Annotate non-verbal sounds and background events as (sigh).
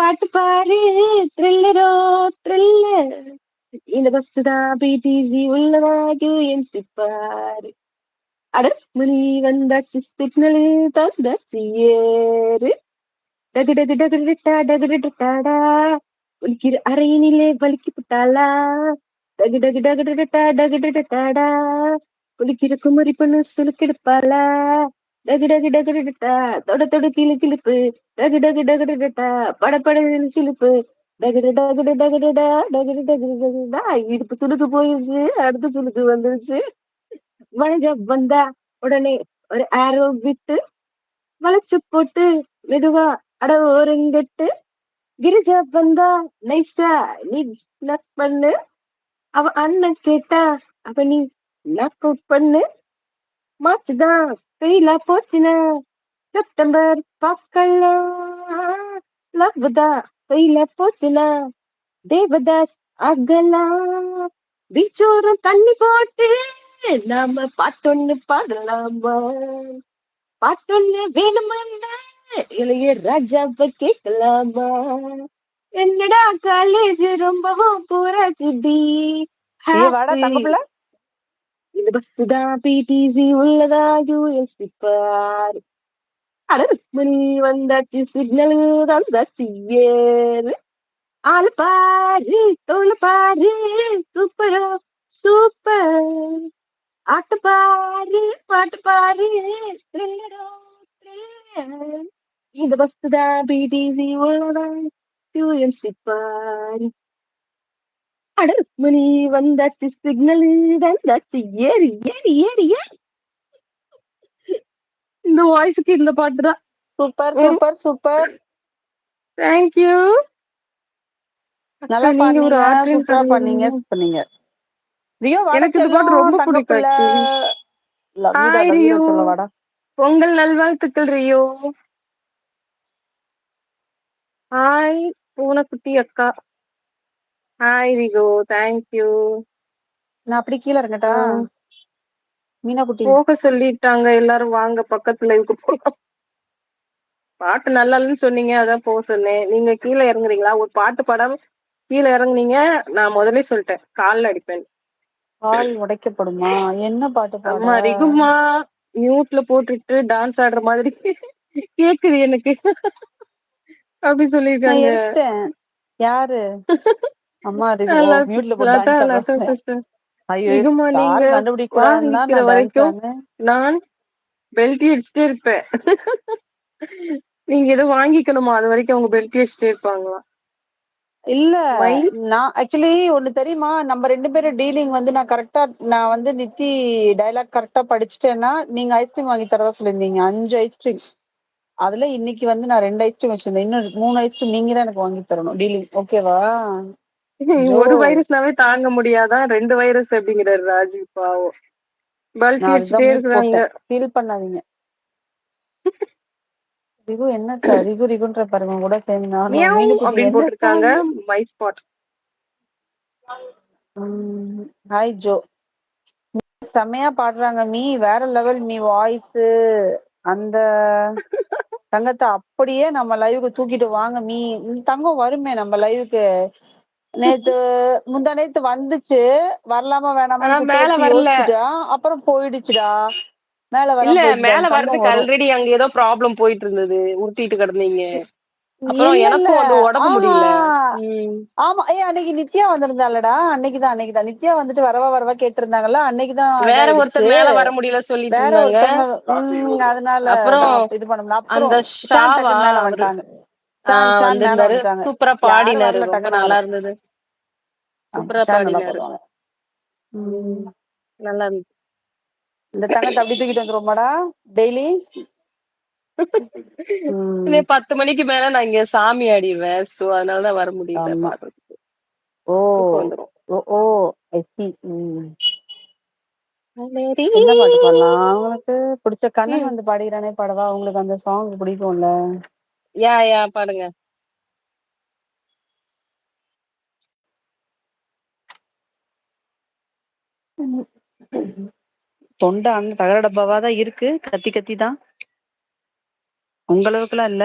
பாட்டு பாரு த்ரில்லரோ த்ரில்லர் இந்த பஸ் தான் பிடிசி உள்ளதாக என் சிப்பாரு. அட மணி வந்தாச்சு சிக்னல் தந்தாச்சு ஏறு. டகு டகு டகு டிட்டா டகு டிட்டாடா உனக்கிற அறையினிலே வலிக்கு புட்டாளா? டகு டகு டகு டிட்டா டகு டிட்டாடா உனக்கிற குமரி பொண்ணு சுலுக்கெடுப்பாளா டகு டகு டகு தொட தொட கிளு கிளிப்பு. டகு டகு டகு டிட்டா பட பட சிலுப்பு. டகு டகு டகு டா டகு டகு டகுடா இடுப்பு சுலுக்கு போயிருச்சு அடுத்த சுலுக்கு வந்துருச்சு. வளைஞ்ச வந்தா உடனே ஒரு ஆரோ விட்டு வளைச்சு போட்டு மெதுவா அட ஓரங்கட்டு கிரிஜா வந்தா நைஸா நீ நக் பண்ணு. அவ அண்ணன் கேட்டா அப்ப நீ நாக் அவுட் பண்ணு. மாச்சுதான் ஃபெயிலா போச்சுனா செப்டம்பர் பார்க்கலாம் லவ் தான் ஃபெயிலா போச்சுனா தேவதாஸ் ஆகலாம் பீச்சோரம் தண்ணி போட்டு நாம பாட்டொன்னு பாடலாமா? பாட்டொன்னு வேணுமென்னா இளைய ராஜாவை கேட்கலாமா? என்னடா காலேஜ் ரொம்பவும் போராச்சு டி இந்த பஸ் தான் பிடிசி உள்ளதா யூஎஸ்பி பாரு. அட மணி வந்தாச்சு சிக்னல் தந்தாச்சு ஏறு. ஆள் பாரு தோல் பாரு சூப்பரோ சூப்பர் ஆட்டு பாரு பாட்டு பாரு த்ரில்லரோ த்ரில்லர் இந்த பஸ் தான் பிடிசி உள்ளதா யூஎம்சி பாரு. அட மணி வந்தாச்சு சிக்னல் வந்தாச்சு. ஏறி ஏறி ஏறி ஏறி. இந்த வாய்ஸுக்கு இந்த பாட்டு தான். Super super super. தேங்க்யூ நல்லா நீங்க ஒரு சூப்பரா பண்ணீங்க பண்ணீங்க ரியோ எனக்கு இந்த பாட்டு ரொம்ப. பிடிக்கும் ரியோ. பொங்கல் நல்வாழ்த்துக்கள் ரியோ ஹாய் பூனைக்குட்டி அக்கா. ஹாய் ரிகோ தேங்க்யூ நான் அப்படி கீழே இருக்கட்டா மீனா குட்டி போக சொல்லிட்டாங்க. எல்லாரும் வாங்க பக்கத்துல இருக்கு. போலாம் பாட்டு நல்லா இல்லைன்னு சொன்னீங்க அதான் போக சொன்னேன். நீங்க கீழே இறங்குறீங்களா? ஒரு பாட்டு பாடாம கீழே இறங்குனீங்க நான் முதல்ல சொல்லிட்டேன். கால்ல அடிப்பேன் கால் உடைக்கப்படுமா? என்ன பாட்டு அம்மா பாட ரிகுமா மியூட்ல போட்டுட்டு டான்ஸ் ஆடுற மாதிரி. கேக்குது எனக்கு. அப்படி எடுத்தேன் யாரு? (laughs) அம்மா மியூட்ல போட்டு. ஐயோ கண்டுபிடிக்க நான் வரைக்கும் பெல்ட் அடிச்சுட்டே இருப்பேன். நீங்க ஏதோ வாங்கிக்கணுமா? அது வரைக்கும் அவங்க பெல்ட் அடிச்சுட்டே இருப்பாங்களா? இல்ல நான் ஆக்சுவலி ஒண்ணு தெரியுமா? நம்ம ரெண்டு பேரும் டீலிங் வந்து நான் கரெக்டா நான் வந்து நித்தி டைலாக் கரெக்டா படிச்சுட்டேன்னா நீங்க ஐஸ்கிரீம் வாங்கி தரதா சொல்லியிருந்தீங்க. அஞ்சு ஐஸ்கிரீம் அதுல இன்னைக்கு வந்து நான் ரெண்டு ஐஸ்கிரீம் வச்சிருந்தேன். இன்னும் மூணு ஐஸ்கிரீம் நீங்க தான் எனக்கு வாங்கி தரணும். டீலிங் ஓகேவா ஒரு வைரஸ்னாவே தாங்க முடியாதான் ரெண்டு வைரஸ் அப்படிங்கிறாரு ராஜீவ் பாவம். அடிச்சுட்டே அதுதான் இருக்கிறாங்க. ஃபீல் பண்ணாதீங்க. ரிகு என்ன சார் ரிகு ரிகுன்ற பாருங்க கூட சேர்ந்து அப்படின்னு போட்டிருக்காங்க. My spot hi Joe. செம்மையா பாடுறாங்க மீ வேற லெவல் மீ வாய்ஸ் அந்த தங்கத்தை அப்படியே நம்ம லைவுக்கு தூக்கிட்டு வாங்க மீ. தங்கம் வருமே நம்ம லைவுக்கு நேத்து முந்தா நேத்து வந்துச்சு. வரலாமா வேணாமான்னு மேல கேட்டு வரல. யோசிச்சுட்டா அப்புறம் போயிடுச்சுடா. மேல வர இல்ல மேல வரும். ஆல்ரெடி அங்க ஏதோ ப்ராப்ளம் போயிட்டு இருந்தது உருட்டிட்டு கிடந்தீங்க. உடம்பு முடியல. ஆமா. ஏய் அன்னைக்கு நித்யா வந்திருந்தாலடா அன்னைக்குதான் அன்னைக்குதான் நித்யா வந்துட்டு வரவா வரவா கேட்டிருந்தாங்கல்ல அன்னைக்குதான் வேற ஒருத்தர் மேல வர முடியல சொல்லிட்டு வேற ஒருத்தவங்க அதனால இது பண்ண முடியல அந்த மேல வந்துட்டாங்க. ஆஹ் வந்திருந்தாரு. சூப்பரா பாடினாரு. ரொம்ப நல்லா இருந்தது சூப்பரா பாடினாரு. உம் நல்லா இருந்துச்சு இந்த தங்கத்தை அப்படி தூக்கிட்டு வந்துருவோமாடா டெய்லி. பத்து மணிக்கு மேல நான் இங்க சாமி ஆடிடுவேன். சோ அதனாலதான் வர முடியல பாடுறதுக்கு. ஓ. ஓ ஓ. ம். என்ன பாட்டு பாடலாம்? அவங்களுக்கு பிடிச்ச கண்ணன். வந்து பாடிக்கிறானே பாடவா? உங்களுக்கு அந்த சாங் பிடிக்கும்ல. யா யா பாடுங்க. தொண்டை அந்த தகர டப்பாவா தான் இருக்கு? கத்தி கத்தி தான்? உங்களவுக்குலாம் இல்ல?